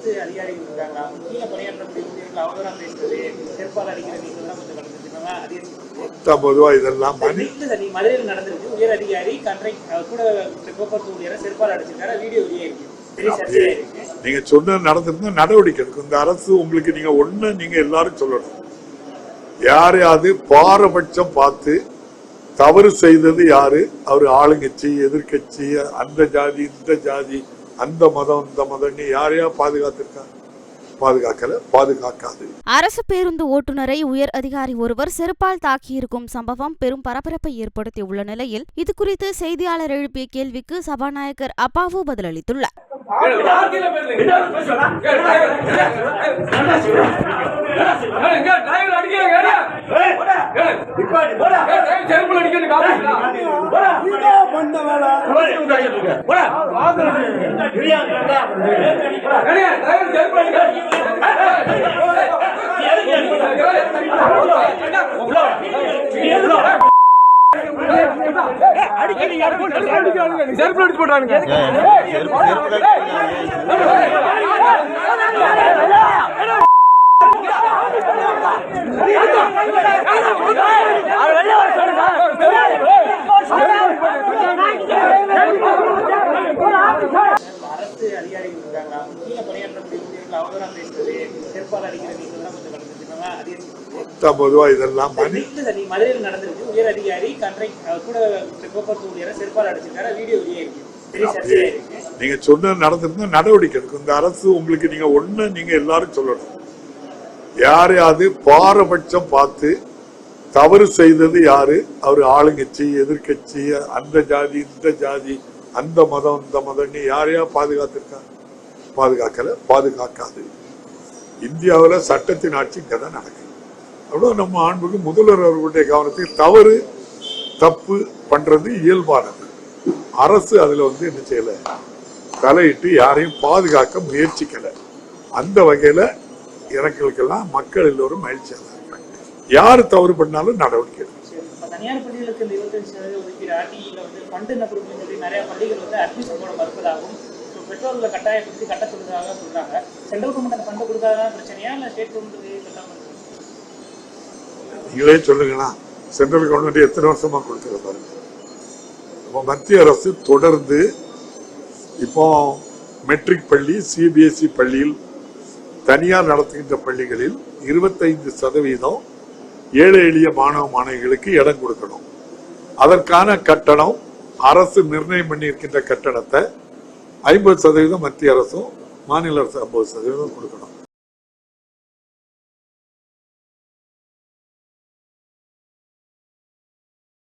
அரசு அதிகாரிகள் இருக்காங்களா? கீழே பணியாற்றக்கூடிய ஊழியர்கள் அவதூறா பேசுறது செருப்பால் அடிக்கிறது இதெல்லாம் கொஞ்சம் இதெல்லாம் பண்ணி மதுரையில் நடந்திருக்கு. உயர் அதிகாரி கன்றை கூட போக்குவரத்து ஊழியரை செருப்பால் அடிச்சிருக்காரு. வீடியோ வெளியே இருக்கு. நீங்க சொன்ன நடந்திருந்தா நடவடிக்கை எடுக்கும். இந்த அரசு உங்களுக்கு நீங்க ஒண்ணு நீங்க எல்லாரும் சொல்லணும். யாரையாவது பாரபட்சம் பார்த்து தவறு செய்தது யாரு? அவர் ஆளுங்கட்சி எதிர்க்கட்சி அந்த ஜாதி இந்த ஜாதி அந்த மதம் இந்த மதம் யாரையா பாதுகாத்திருக்காங்க பாதுகாக்கல பாதுகாக்காது அரசு பேருந்து ஓட்டுநரை உயர் அதிகாரி ஒருவர் செருப்பால் தாக்கியிருக்கும் சம்பவம் பெரும் பரபரப்பை ஏற்படுத்தியுள்ள நிலையில் இதுகுறித்து செய்தியாளர் எழுப்பிய கேள்விக்கு சபாநாயகர் அப்பாவு பதிலளித்துள்ளார் செருப்பு அடிச்சு போட்டானுங்க அரசு அதிகாரிகள் அவதூறா பேசுறது. செருப்பால் அடிக்கிறது இதெல்லாம் கொஞ்சம் பொதுவா பண்ணி நீங்க மதுரையில் நடந்திருக்கு. உயர் அதிகாரி கன்றை அவர் கூட போக்குவரத்து ஊழியரை செருப்பால் அடிச்சிருக்காரு. வீடியோ வெளியே இருக்கு. பெரிய சர்ச்சையா இருக்கு. நீங்க சொன்ன நடந்திருந்தா நடவடிக்கை எடுக்கும். இந்த அரசு உங்களுக்கு நீங்க ஒண்ணு நீங்க எல்லாரும் சொல்லணும். யாரையாவது பாரபட்சம் பார்த்து தவறு செய்தது யாரு? அவர் ஆளுங்கட்சி எதிர்க்கட்சி அந்த ஜாதி இந்த ஜாதி அந்த மதம் இந்த மதம் யாரையா பாதுகாத்திருக்காங்க? பாதுகாக்கல பாதுகாக்காது. இந்தியாவுல சட்டத்தின் ஆட்சி கதை நடக்குது. அவ்வளவு நம்ம ஆண்புக்கு முதல்வர் அவர்களுடைய கவனத்துக்கு தவறு தப்பு பண்றது இயல்பானது. அரசு அதுல வந்து என்ன செய்யல? தலையிட்டு யாரையும் பாதுகாக்க முயற்சிக்கல. அந்த வகையில இறக்கலுக்கெல்லாம் மக்கள் எல்லோரும் மகிழ்ச்சியாக இருக்காங்க. யாரு தவறு பண்ணாலும் நடவடிக்கை நிறைய பள்ளிகள் வந்து அட்மிஷன் போட மறுப்பதாகவும் இப்போ கட்டாயப்படுத்தி கட்ட சொல்றதாக சொல்றாங்க. சென்ட்ரல் கவர்மெண்ட் அந்த ஃபண்டு கொடுக்காதான் பிரச்சனையா இல்ல ஸ்டேட் கவர்மெண்ட் கட்டாம நீங்களே சொல்லுங்களா சென்ட்ரல் கவர்மெண்ட் எத்தனை வருஷமா கொடுக்குறது பாருங்க. இப்போ மத்திய அரசு தொடர்ந்து இப்போ மெட்ரிக் பள்ளி சிபிஎஸ்இ பள்ளியில் தனியார் நடத்துகின்ற பள்ளிகளில் இருபத்தைந்து சதவீதம் ஏழை எளிய மாணவ மாணவிகளுக்கு இடம் கொடுக்கணும். அதற்கான கட்டணம் அரசு நிர்ணயம் பண்ணியிருக்கின்ற கட்டணத்தை ஐம்பது சதவீதம் மத்திய அரசும் மாநில அரசு ஐம்பது சதவீதம் கொடுக்கணும்.